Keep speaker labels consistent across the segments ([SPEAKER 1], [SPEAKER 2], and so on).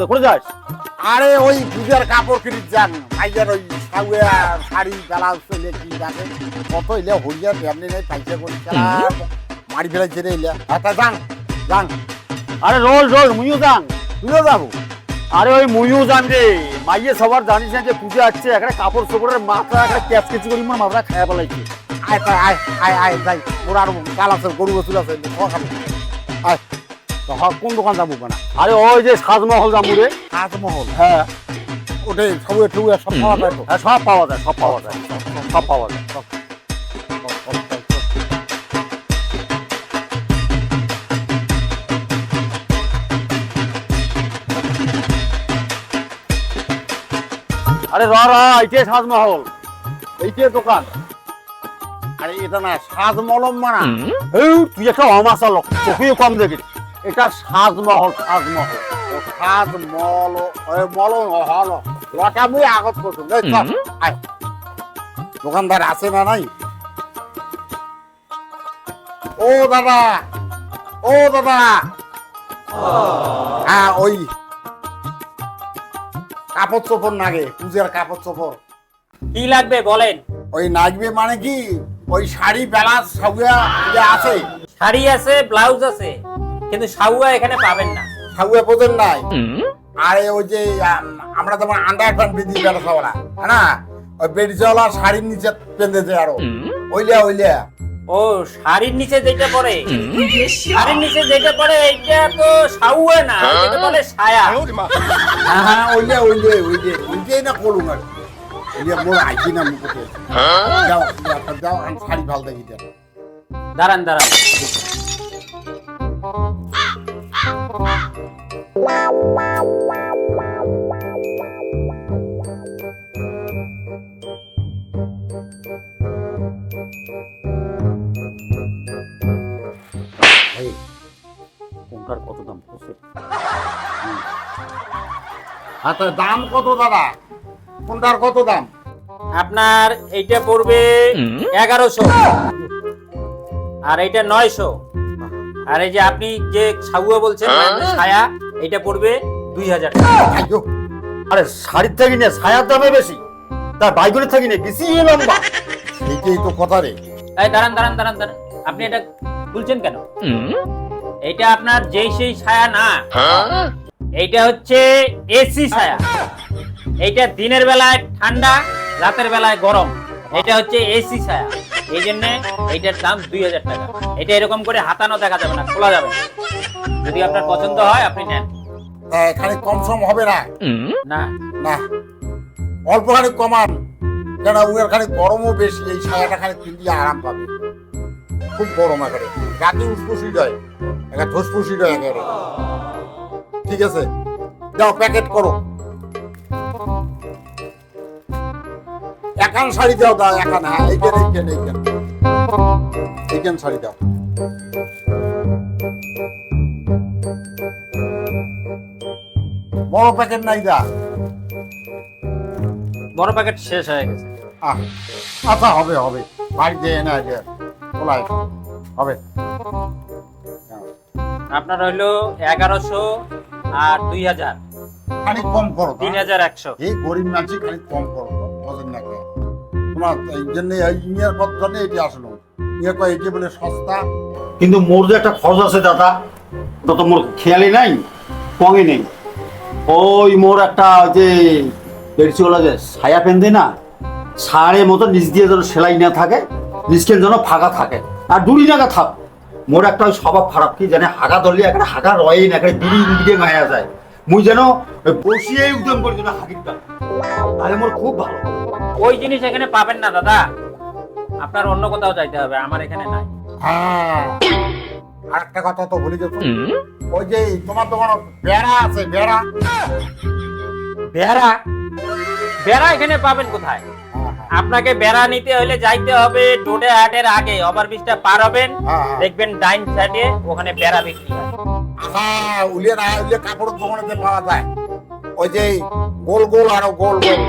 [SPEAKER 1] তো করে যাস?
[SPEAKER 2] আরে ওই পূজার কাপড় কিনে যান ভাইজার ওই সাউয়া শাড়ি ব্লাউজ চলে কি যাবে কত ইলে হরিয়া এমনি নেই পাইছে কোন খেলা মারি ফেলাইছে রে ইলে আচ্ছা যান যান।
[SPEAKER 1] আরে রোল রোল মুইও যান।
[SPEAKER 2] তুইও যাব?
[SPEAKER 1] আরে ওই মুইও যান রে। মাইয়ে সবার জানিস না যে পুজো আসছে একটা কাপড় চোপড়ের মাথা একটা ক্যাচ কেচি করি মানে মাথা খায়া পেলাইছে
[SPEAKER 2] আয় আয় আয় আয় যাই। মোর আর কাল আছে গরু বসুল আছে খাব। আয়। কোন দোকান যাব কেনা?
[SPEAKER 1] আরে ওই যে সাজমহল জামু রে।
[SPEAKER 2] তাজমহল
[SPEAKER 1] হ্যাঁ।
[SPEAKER 2] ওটে সবুয়ে টুয়ে সব পাওয়া যায় তো?
[SPEAKER 1] হ্যাঁ সব পাওয়া যায় সব পাওয়া যায়। সব পাওয়া যায় সব। আরে র র এইটাই সাজমহল। এইটাই দোকান।
[SPEAKER 2] আরে এটা না সাজ মলম মানা
[SPEAKER 1] এই তুই একটা অমাশা লোক চোখে কম দেখিস এটা সাজমহল সাজমহল।
[SPEAKER 2] ও সাজ মল হল লটা মুই আগত করছ দোকানদার আছে না নাই? ও দাদা ও দাদা। হ্যাঁ ওই কাপড় চোপড় নাগে পূজার কাপড় চোপড়।
[SPEAKER 3] কি লাগবে বলেন?
[SPEAKER 2] ওই নাগবে মানে কি? ওই শাড়ি বেলা সাউয়া আছে।
[SPEAKER 3] শাড়ি আছে ব্লাউজ আছে। কিন্তু সাউয়া এখানে পাবেন না।
[SPEAKER 2] সাউয়া বোঝেন নাই। আরে ওই যে আমরা তোমার আন্ডার প্যান্ট বিধি ব্যবসাওয়ালা হ্যাঁ না? ওই বেডিচাওয়ালা শাড়ির নিচে পেঁধে যায় আরও। ওইলিয়া ওইলিয়া
[SPEAKER 3] ও শাড়ির নিচে যেটা পড়ে। শাড়ির নিচে যেটা পড়ে এটা তো সাউয়া না এটা বলে সায়া
[SPEAKER 2] হ্যাঁ হ্যাঁ ওইলিয়া ওইলিয়া ওইলিয়া ওইলিয়াই না করুন আর ওইলিয়া মোর আইছি না মুখে। যাও যাও, শাড়ি ভালো দেখি
[SPEAKER 3] দাঁড়ান দাঁড়ান।
[SPEAKER 1] কোনটার কত দাম? বলছে
[SPEAKER 2] আচ্ছা দাম কত দাদা? কোনটার কত দাম?
[SPEAKER 3] আপনার এইটা পড়বে এগারোশো। আর এইটা নয়শো। আর এই যে আপনি যে সাউয়া বলছেন মানে সায়া এটা পড়বে দুই হাজার
[SPEAKER 1] আরে শাড়ির থাকি না ছায়ার দামে বেশি। তার বাইগুলির থাকি না বেশি লম্বা।
[SPEAKER 2] সেইটাই তো কথা রে।
[SPEAKER 3] এই দাঁড়ান দাঁড়ান দাঁড়ান দাঁড়ান। আপনি এটা খুলছেন কেন? এইটা আপনার যেই সেই ছায়া না। এইটা হচ্ছে এসি ছায়া। এইটা দিনের বেলায় ঠান্ডা রাতের বেলায় গরম। এটা হচ্ছে এসি ছায়া। এই জন্য এইটার দাম দুই হাজার টাকা। এটা এরকম করে হাতানো দেখা যাবে না খোলা যাবে। যদি আপনার পছন্দ হয় আপনি নেন।
[SPEAKER 2] এখানে কম সম হবে না?
[SPEAKER 3] না।
[SPEAKER 2] না। অল্প খানিক কমান। কেন উয়ের খানিক গরমও বেশি এই ছায়াটা খানিক কিনলে আরাম পাবে। খুব গরম একেবারে। গাছে উসপুসি যায় একা ধসপুসি যায় একেবারে। ঠিক আছে? যাও প্যাকেট করো। একান শাড়ি দাও দাও একান। হ্যাঁ এইখান এইখান এইখান এইখান শাড়ি দাও। বড় প্যাকেট নাই দা।
[SPEAKER 3] বড় প্যাকেট শেষ হয়ে গেছে।
[SPEAKER 2] আচ্ছা হবে হবে। বাড়িতে এনে আছে খোলাই হবে।
[SPEAKER 3] আপনার হইল এগারোশো আর দুই হাজার।
[SPEAKER 2] খানিক কম করো
[SPEAKER 3] তিন হাজার একশো।
[SPEAKER 2] এই গরিব মানুষ খানিক কম করো বোঝেন না তোমার এই জন্য এই ইয়ের জন্য এটি আসলো। ইয়ে কয় এটি বলে সস্তা।
[SPEAKER 1] কিন্তু মোর যে একটা খরচ আছে দাদা, ওটা তো মোর খেয়ালই নাই কমই নেই। ওই মোর একটা যে বেড়চিওয়ালা যে ছায়া পেন দেয় না সাড়ে মতো নিচ দিয়ে যেন সেলাই না থাকে নিচকেন যেন ফাঁকা থাকে। আর দুরি নাগা থাক মোর একটা ওই স্বভাব খারাপ কি জানে, হাগা ধরলে একটা হাগা রয়ে না, একটা বিড়ি বিড়ে মায়া যায়। মুই যেন ওই বসিয়েই উদ্যম করি যেন হাগিরটা তাহলে মোর খুব ভালো।
[SPEAKER 3] ওই জিনিস এখানে পাবেন না দাদা। আপনার অন্য কোথাও যাইতে হবে আমার এখানে নাই।
[SPEAKER 2] হ্যাঁ। আর একটা কথা তো ভুলে গেছো ওই যে তোমার দোকানে বেড়া আছে বেড়া?
[SPEAKER 3] বেড়া? বেড়া এখানে পাবেন কোথায়?
[SPEAKER 2] হ্যাঁ,
[SPEAKER 3] আপনাকে বেড়া নিতে হলে যাইতে হবে টোটে হাটের আগে। ওভারব্রিজটা পার হবেন
[SPEAKER 2] হ্যাঁ, হ্যাঁ।
[SPEAKER 3] দেখবেন ডাইন সাইডে ওখানে বেড়া বিক্রি হয়।
[SPEAKER 2] হ্যাঁ উলিয়ে না উলিয়ে কাপড়ের দোকানেতে পাওয়া যায়। ওই যে গোল গোল আরও গোল গোল।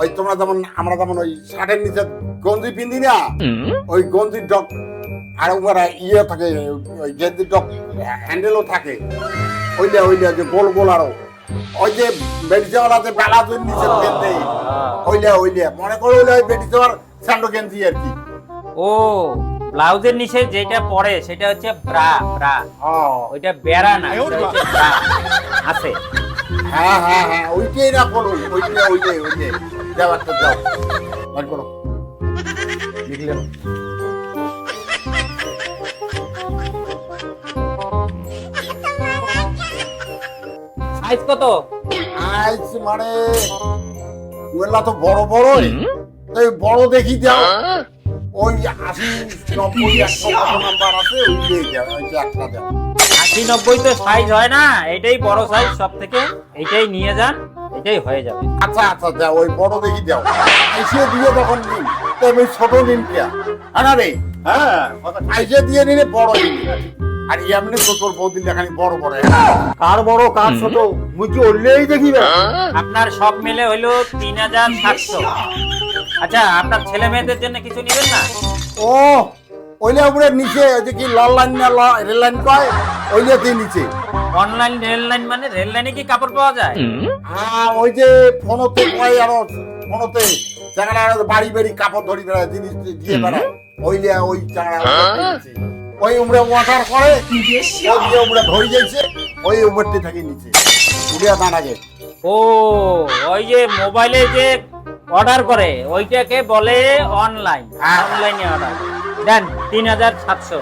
[SPEAKER 2] ওই তোমরা যেমন আমরা যেমন ওই শার্টের নিচে গঞ্জি পিন্দি না ওই গঞ্জির ডক আর ওরা ইয়ে থাকে ওই গেঞ্জির ডক হ্যান্ডেলও থাকে। ওইটা ওইটা যে গোল গোল আরও। ওই যে বেডিসওয়ালা যে বেলা দুই নিচে কেন্দ্রে ওইলে ওইলে। মনে করো ওইলে ওই বেডিসওয়ার স্যান্ডো গেঞ্জি আর কি।
[SPEAKER 3] ও। ব্লাউজের নিচে যেটা পরে সেটা হচ্ছে ব্রা ব্রা। ওইটা বেড়া না ব্রা। আছে।
[SPEAKER 2] হ্যাঁ হ্যাঁ হ্যাঁ ওইটাই না ওইটাই ওইটাই ওইটাই। যাও একটা যাও। বার করো লিখলেন
[SPEAKER 3] সাইজ কত?
[SPEAKER 2] আইস মানে ওগুলা তো বড় বড়ই। তাই বড় দেখি যাও। ওই আশি নব্বই একশো নাম্বার আছে ওই একটা
[SPEAKER 3] আশি নব্বই তো সাইজ হয় না এটাই বড় সাইজ সব থেকে এইটাই নিয়ে যান এটাই হয়ে যাবে।
[SPEAKER 2] আচ্ছা আচ্ছা যাও ওই বড় দেখি যাও আইসে দিয়ে তখন নিন তো আমি ছোট নিন কিয়া হ্যাঁ না রে?
[SPEAKER 1] হ্যাঁ কথা
[SPEAKER 2] আইসে দিয়ে নিলে বড় নিন আর এমনি তো তোর বৌদির লেখানি বড় বড়
[SPEAKER 1] কার বড় কার ছোট? মুই কি উঠলেই দেখিবে
[SPEAKER 3] আপনার সব মিলে হইল তিন হাজার সাতশো। আচ্ছা আপনার ছেলে মেয়েদের জন্য কিছু নেবেন না?
[SPEAKER 2] ও ওইলে উপরে নিচে ওই যে কি লাল লাইন না রেল লাইন কয়? ওইলে তুই নিচে।
[SPEAKER 3] অনলাইন রেল লাইন মানে রেল লাইনে কি কাপড় পাওয়া যায়?
[SPEAKER 2] হ্যাঁ ওই যে ফোনতে কয় আরও ফোনতে জায়গাটা আরও বাড়ি বাড়ি কাপড় ধরি বেড়ায় জিনিস দিয়ে বেড়ায়। ওইলে ওই জায়গাটা নিচে। ওই উমরে ওয়াটার করে ওই উমরে ধরি যাইছে ওই উপরটি থাকে নিচে। উড়িয়া দাঁড়াগে।
[SPEAKER 3] ও ওই যে মোবাইলে যে অর্ডার করে। ওইটাকে বলে অনলাইন। অনলাইনে অর্ডার দেন তিন হাজার সাতশো।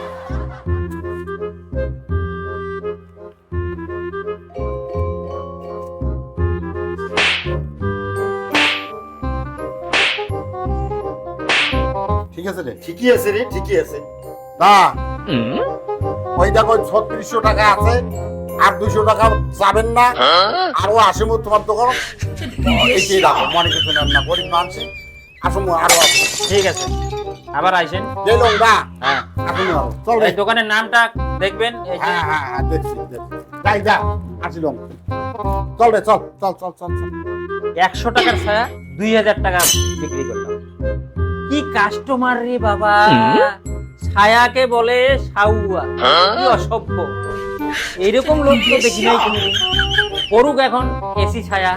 [SPEAKER 2] ঠিক আছে রে।
[SPEAKER 1] ঠিকই আছে রে ঠিকই আছে।
[SPEAKER 2] না। ওই দেখো ছত্রিশশো টাকা আছে। আর দুশো টাকা যাবেন না। আরও আসে মো তোমার দোকান। এইটাই রাখো মনে কিছু নেন না গরিব মানুষ। আসো মো আরও আছে
[SPEAKER 3] ঠিক আছে আবার আইসেন।
[SPEAKER 2] গেলাম না
[SPEAKER 3] হ্যাঁ।
[SPEAKER 2] আসুন আরও। চল
[SPEAKER 3] এই দোকানের নামটা দেখবেন এই যে-
[SPEAKER 2] হ্যাঁ হ্যাঁ হ্যাঁ দেখছি দেখছি। যাই যা আসিলাম চল রে চল চল চল চল চল।
[SPEAKER 3] একশো টাকার ছায়া দুই হাজার টাকা বিক্রি করলাম। কি কাস্টমার রে বাবা। ছায়াকে বলে সাউয়া। কি অসভ্য। এরকম লোক তো দেখি নাই পড়ুক এখন এসি ছায়া।